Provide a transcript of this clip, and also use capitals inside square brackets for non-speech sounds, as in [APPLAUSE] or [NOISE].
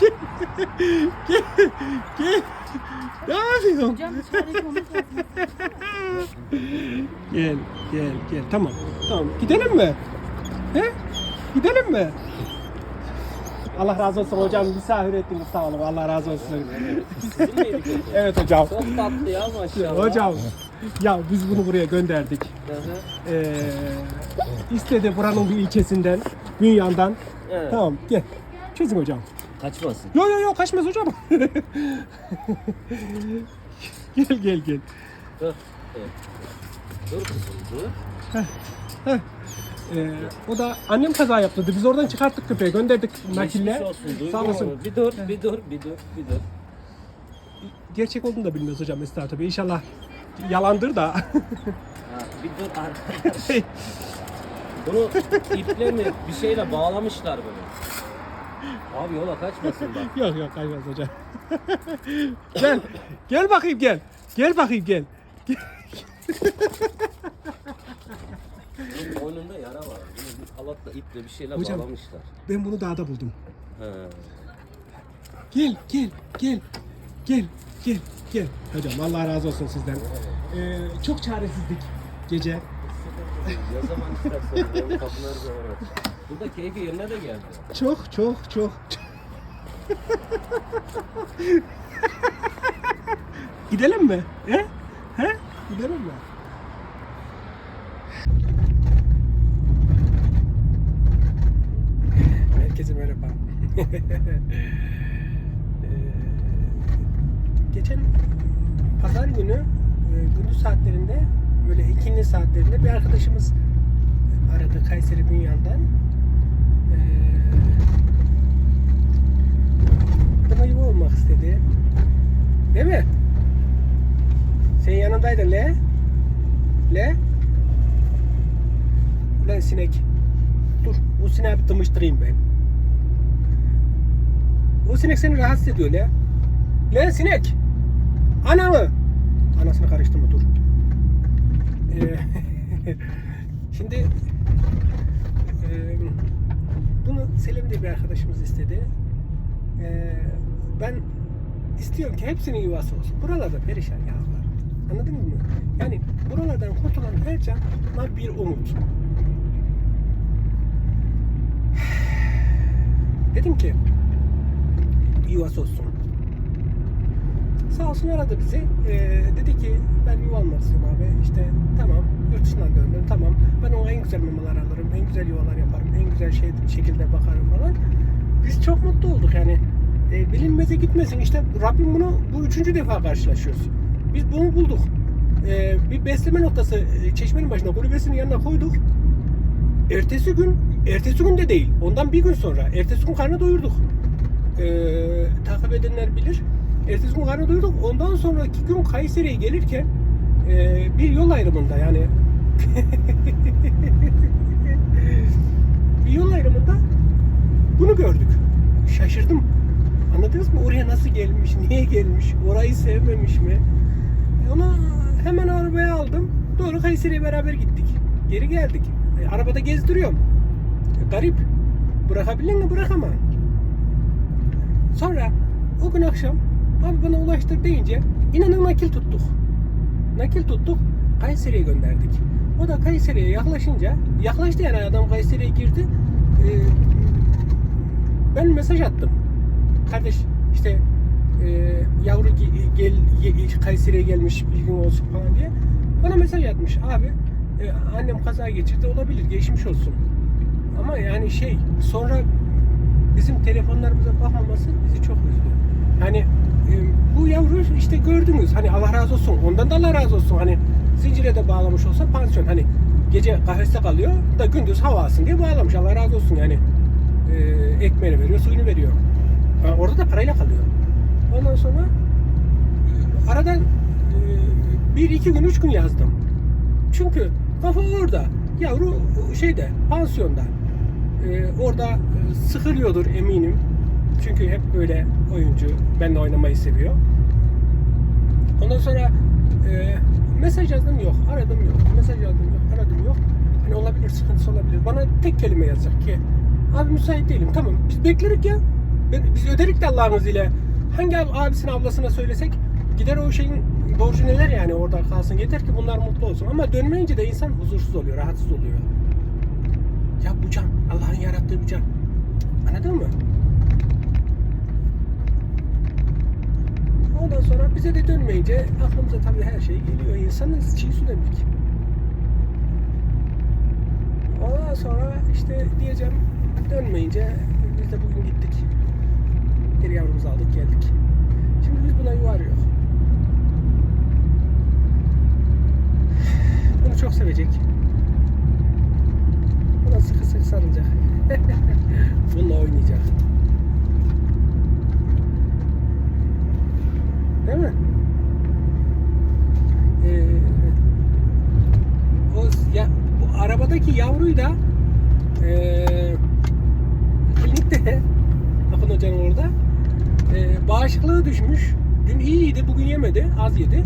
gel. Gel. Gel. Ne yapıyorsun? Hocam dışarıdaki onu Gel, gel, gel. Tamam, tamam. Gidelim mi? He? Gidelim mi? Allah razı olsun hocam. Misafir ettiniz sağ olun. Allah razı olsun. Evet hocam. Çok tatlı ya maşallah. Hocam. Ya biz bunu buraya gönderdik. Hı hı. Ee, istedi buranın bir ilçesinden, Bünyan'dan. Evet. Tamam gel. Çözüm hocam. Kaçmasın. Yo yo yo kaçmaz hocam. [LAUGHS] gel gel gel. Dur. Evet. Dur kızım dur. Ee, o da annem kaza yaptırdı. Biz oradan çıkarttık köpeği, gönderdik nakille. Geçmiş olsun. Sağ olasın. mu? Bir dur, bir dur, bir dur, bir dur. Gerçek olduğunu da bilmiyoruz hocam Esra tabii. İnşallah yalandır da. Ha, bir dur [LAUGHS] arkadaş. Bunu iple mi bir şeyle bağlamışlar bunu. Abi yola kaçmasın bak. [LAUGHS] yok yok kaymaz hocam. [LAUGHS] gel. Gel bakayım gel. Gel bakayım gel. Bunun boynunda yara var. Bunu bir halatla iple bir şeyle Hocam. bağlamışlar. Ben bunu dağda buldum. He. Gel gel gel. Gel gel gel. Hocam Allah razı olsun sizden. Ee, çok çaresizlik gece. Ne zaman istersen benim kapıları zaman aç. Burada keyfi yerine de geldi. Çok çok çok. Gidelim mi? He? He? Gidelim mi? Herkese merhaba. Ee, Geçen pazar günü e, gündüz saatlerinde böyle ikindi saatlerinde bir arkadaşımız aradı Kayseri Bünyan'dan. Ee, yuva olmak istedi. Değil mi? Sen yanındaydın Le. Le. Ulan sinek. Dur. O sineği bir tımıştırayım ben. O sinek seni rahatsız ediyor Le. Le sinek. Ana mı? Anasını karıştırma dur. Ee, [LAUGHS] şimdi e, bunu Selim diye bir arkadaşımız istedi. Ee, ben istiyorum ki hepsinin yuvası olsun. Buralarda perişan yavrular. Anladınız mı? Yani buralardan kurtulan her cana bir umut. [SIGHS] Dedim ki yuvası olsun. Sağ olsun aradı bizi. Ee, dedi ki ben yuva almak istiyorum abi. İşte tamam dışından döndüm tamam. Ben ona en güzel mamalar alırım. En güzel yuvalar yaparım. En güzel şey, şekilde bakarım falan. Biz çok mutlu olduk yani. E, bilinmeze gitmesin. İşte Rabbim bunu bu üçüncü defa karşılaşıyoruz. Biz bunu bulduk. E, bir besleme noktası e, çeşmenin başına kulübesinin yanına koyduk. Ertesi gün, ertesi gün de değil. Ondan bir gün sonra. Ertesi gün karnı doyurduk. E, takip edenler bilir. Ertesi gün karnı doyurduk. Ondan sonraki gün Kayseri'ye gelirken e, bir yol ayrımında yani bir yol ayrımında bunu gördük. Şaşırdım. Anladınız mı? Oraya nasıl gelmiş, niye gelmiş, orayı sevmemiş mi? E, Onu hemen arabaya aldım. Doğru Kayseri'ye beraber gittik. Geri geldik. E, arabada gezdiriyorum. E, garip. Bırakabilir mi? Bırakamam. Sonra o gün akşam abi bana ulaştır deyince inanın nakil tuttuk. Nakil tuttuk. Kayseri'ye gönderdik. O da Kayseri'ye yaklaşınca yaklaştı yani adam Kayseri'ye girdi. E, ben mesaj attım. Kardeş işte e, yavru ge- gel ye- Kayseri'ye gelmiş bilgin olsun falan diye. Bana mesaj atmış abi e, annem kaza geçirdi olabilir geçmiş olsun. Ama yani şey sonra bizim telefonlarımıza bakmaması bizi çok üzdü. Yani e, bu yavru işte gördünüz hani Allah razı olsun ondan da Allah razı olsun hani zincire de bağlamış olsa pansiyon hani gece kafeste kalıyor da gündüz hava alsın diye bağlamış Allah razı olsun yani e, ekmeğini veriyor suyunu veriyor. Ha, orada da parayla kalıyor. Ondan sonra e, aradan e, bir iki gün üç gün yazdım. Çünkü kafa orada. Yavru şeyde pansiyonda. E, orada e, sıkılıyordur eminim. Çünkü hep böyle oyuncu. Benle oynamayı seviyor. Ondan sonra e, mesaj yazdım yok. Aradım yok. Mesaj yazdım yok. Aradım yok. Hani olabilir sıkıntısı olabilir. Bana tek kelime yazacak ki abi müsait değilim. Tamam biz beklerik ya. Biz ödedik de Allah'ın izniyle. Hangi ab- abisine ablasına söylesek gider o şeyin borcu neler yani orada kalsın. Yeter ki bunlar mutlu olsun. Ama dönmeyince de insan huzursuz oluyor, rahatsız oluyor. Ya bu can, Allah'ın yarattığı bir can. Anladın mı? Ondan sonra bize de dönmeyince aklımıza tabii her şey geliyor. İnsanız çiğ su demek. Ondan sonra işte diyeceğim dönmeyince biz de bugün gittik. Geri yavrumuzu aldık geldik. Şimdi biz buna yuvar yok. Bunu çok sevecek. Buna sıkı sıkı sarılacak. [LAUGHS] Bununla oynayacak. Değil mi? Ee, o ya, arabadaki yavruyu da ee, klinikte Akın Hoca'nın orada ee, bağışıklığı düşmüş. Dün iyiydi, bugün yemedi, az yedi.